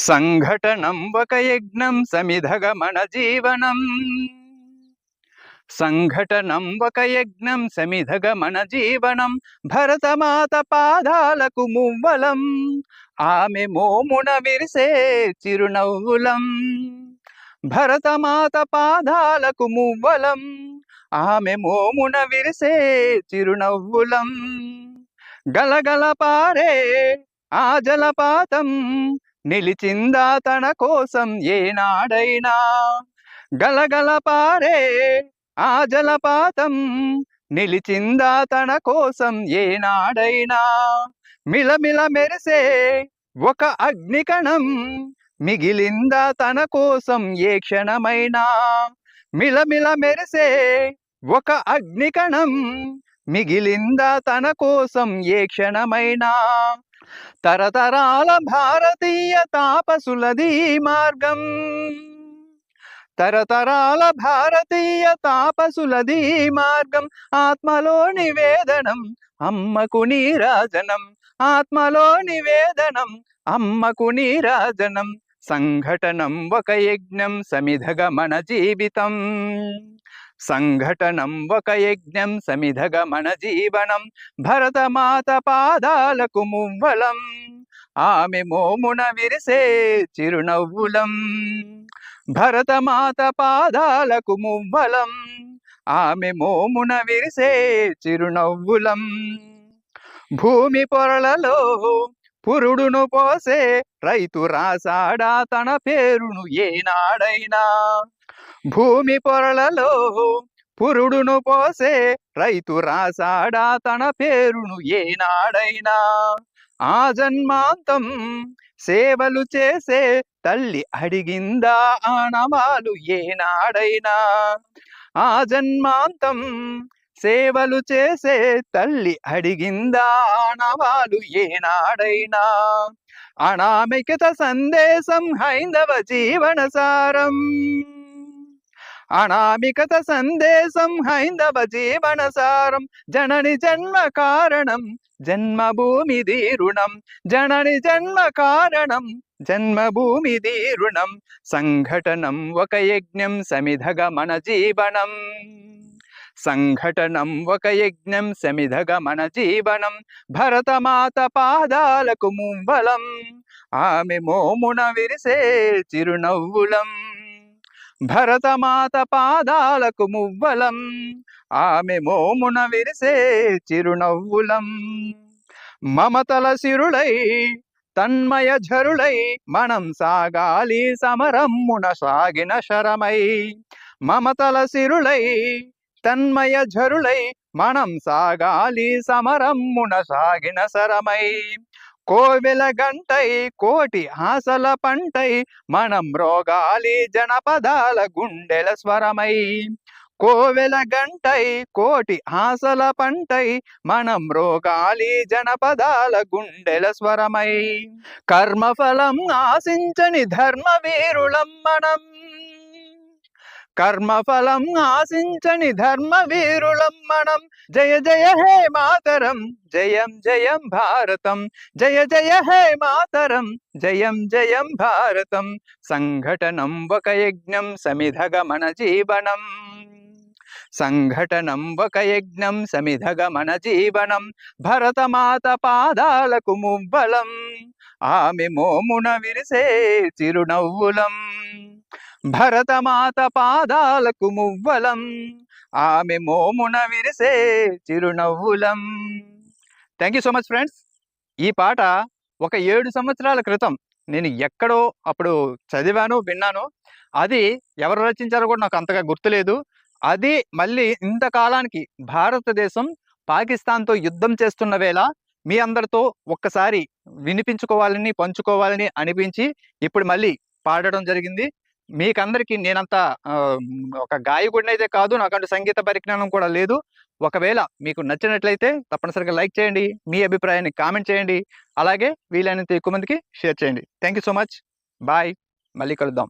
సంఘటనం ఒక యజ్ఞం సమిధగమన జీవనం సంఘటనం ఒక యజ్ఞం సమిధగమన జీవనం భరతమాత పాదాలకు మువ్వలం. ఆమె మోమున విరిసే చిరునవ్వులం. భరతమాత పాదాలకు మువ్వలం. ఆమె మోమున విరిసే చిరునవ్వులం. గలగల పారే ఆ జలపాతం నిలిచిందా తన కోసం ఏనాడైనా? గలగల పారే ఆ జలపాతం నిలిచిందా తన కోసం ఏనాడైనా? మిలమిల మెరిసే ఒక అగ్నికణం మిగిలిందా తన కోసం ఏ క్షణమైనా? మిలమిల మెరిసే ఒక అగ్నికణం మిగిలిందా తన కోసం ఏ క్షణమైనా? తరతరాల భారతీయ తాపసులది మార్గం. తరతరాల భారతీయ తాపసులది మార్గం. ఆత్మలో నివేదనం అమ్మకు నీరాజనం. ఆత్మలో నివేదనం అమ్మకు నీరాజనం. సంఘటనం ఒక యజ్ఞం సమిధగ మన జీవితం. సంఘటనం ఒక యజ్ఞం సమిధగ మన జీవనం భరతమాత పాదాలకు మువ్వలం. ఆమె మోమున విరిసే చిరునవ్వులం. భరతమాత పాదాలకు మువ్వలం. ఆమె మోమున విరిసే చిరునవ్వులం. భూమి పొరలలో పురుడును పోసే రైతు రాసాడా తన పేరును ఏనాడైనా. భూమి పొరలలో పురుడును పోసే రైతు రాసాడా తన పేరును ఏనాడైనా. ఆ జన్మాంతం సేవలు చేసే తల్లి అడిగిందా ఆనవాలు ఏనాడైనా. ఆ జన్మాంతం సేవలు చేసే తల్లి అడిగిందా ఆనవాలు ఏనాడైనా. అనామికత సందేశం హైందవ జీవన సారం. అనామికత సందేశం హైందవ జీవన సారం. జనని జన్మ కారణం జన్మభూమి దీరుణం. జనని జన్మ కారణం జన్మభూమి దీరుణం. సంఘటనం ఒక యజ్ఞం సమిధగ మన జీవనం. సంఘటనం ఒక యజ్ఞం సమిధగ మన జీవనం. భరతమాత పాదాలకు ముంబలం ఆమె మోమున విరిసే చిరునవ్వులం. భరతమాత పాదాలకు మువ్వలం. ఆమె మోమున విరిసే చిరునవ్వులం. మమతల సిరులై తన్మయ ఝరులై మనం సాగాలి సమరమ్మున సాగిన శరమై. మమతల సిరులై తన్మయ ఝరులై మనం సాగాలి సమరమ్మున సాగిన శరమై. కోవెల గంటై కోటి ఆశల పంటై మనం రోగాలి జనపదాల గుండెల స్వరమై. కోవెల గంటై కోటి ఆశల పంటై మనం రోగాలి జనపదాల గుండెల స్వరమై. కర్మఫలం ఆశించని ధర్మ వీరులం మనం. కర్మఫలం ఆశించని ధర్మ వీరులం మనం. జయ జయ హే మాతరం జయం జయం భారతం. జయ జయ హే మాతరం జయం జయం భారతం. సంఘటనం ఒక యజ్ఞం సమిధగమన జీవనం. సంఘటనం ఒక యజ్ఞం సమిధగమన జీవనం. భరతమాత పాదాలకు మువ్వలం. ఆమె మోమున విరిసే చిరునవ్వులం. భరతమాత పాదాలకు మువ్వలం. ఆమె మోమున విరిసే చిరునవ్వులం. Thank you so much friends ఈ పాట ఒక ఏడు సంవత్సరాల క్రితం నేను ఎక్కడో అప్పుడు చదివాను విన్నాను. అది ఎవరు రచించారో కూడా నాకు అంతగా గుర్తులేదు. అది మళ్ళీ ఇంతకాలానికి భారతదేశం పాకిస్తాన్తో యుద్ధం చేస్తున్న వేళ మీ అందరితో ఒక్కసారి వినిపించుకోవాలని పంచుకోవాలని అనిపించి ఇప్పుడు మళ్ళీ పాడడం జరిగింది. మీకందరికి నేనంత ఒక గాయకుడిని అయితే కాదు నాకంటూ సంగీత పరిజ్ఞానం కూడా లేదు. ఒకవేళ మీకు నచ్చినట్లయితే తప్పనిసరిగా లైక్ చేయండి మీ అభిప్రాయాన్ని కామెంట్ చేయండి అలాగే వీలైనంత ఎక్కువ మందికి షేర్ చేయండి. Thank you so much. Bye. మళ్ళీ కలుద్దాం.